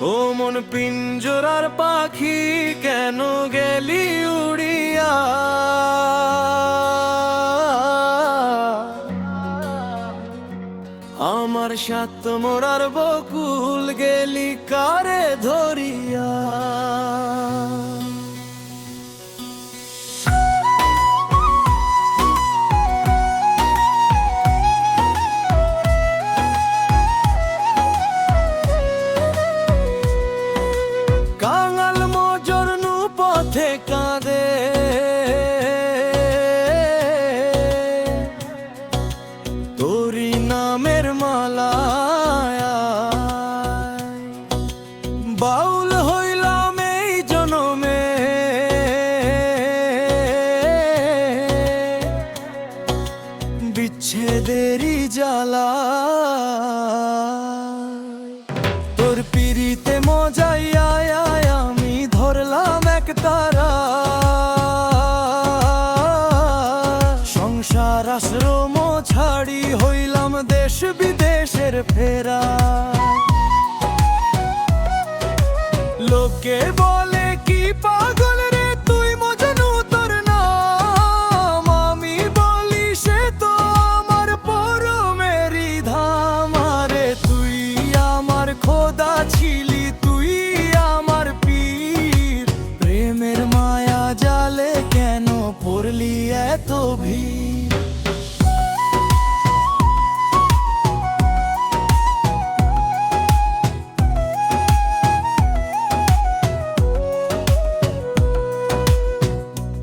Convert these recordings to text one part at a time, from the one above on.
ও মন পিঞ্জরার পাখি কেন গেলি উড়িয়া? আমার সাত মোরার বকুল গেলি কারে ধরিয়া? কাঁদে। নামের বাউল হইলাম এই জনমে। জ্বালা তোর পিড়িতে মজাইয়া এত ভিড়।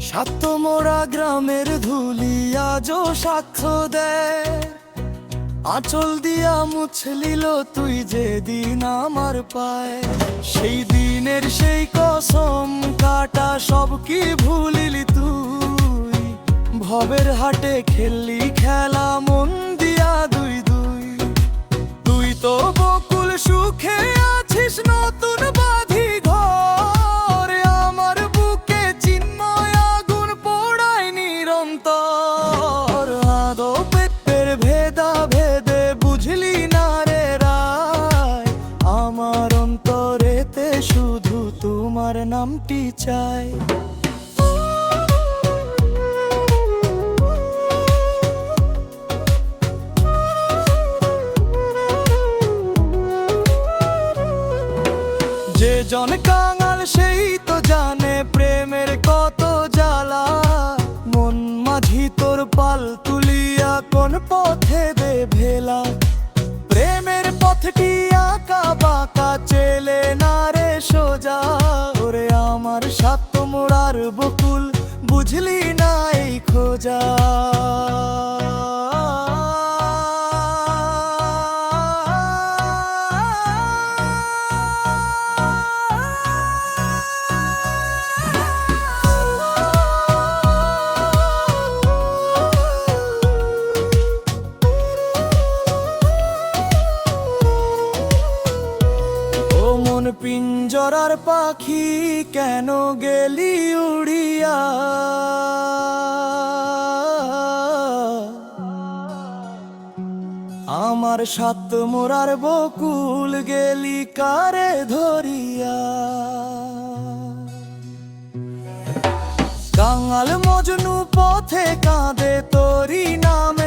সাতমোরা গ্রামের ধুলি আজও সাক্ষ্য দেয়। আঁচল দিয়া মুছলিল তুই যে দিন আমার পায়। সেই দিনের সেই কসম কাটা সব কি ভুলিলি তুই? ভবের হাটে খেললি খেলা, মন দিয়া দুই দুই। তুই তো বকুল সুখে আছিস, নতুন বাঁধি ঘর। আমার বুকে চিন্ময় আগুন পোড়ায় নিরন্তর। আদো পেটের ভেদা ভেদে বুঝলি না রে রায়। আমার অন্তরেতে শুধু তোমার নামটি চাই। জন কাঙাল, সেই তো জানে প্রেমের কত জ্বালা। মন মাঝি তোর পাল তুলিয়া কোন পথে দে ভেলা। প্রেমের পথটি আঁকা বাঁকা, চেলে না রে সোজা। ওরে আমার সাত মোড়ার বকুল, বুঝলি না এই খোঁজা। মন পিঞ্জরার পাখি কেন গেলি উড়িয়া? আমার সাত মোরার বকুল গেলি কারে ধরিয়া? কাঙাল মজনু পথে কাঁদে তোরি মালা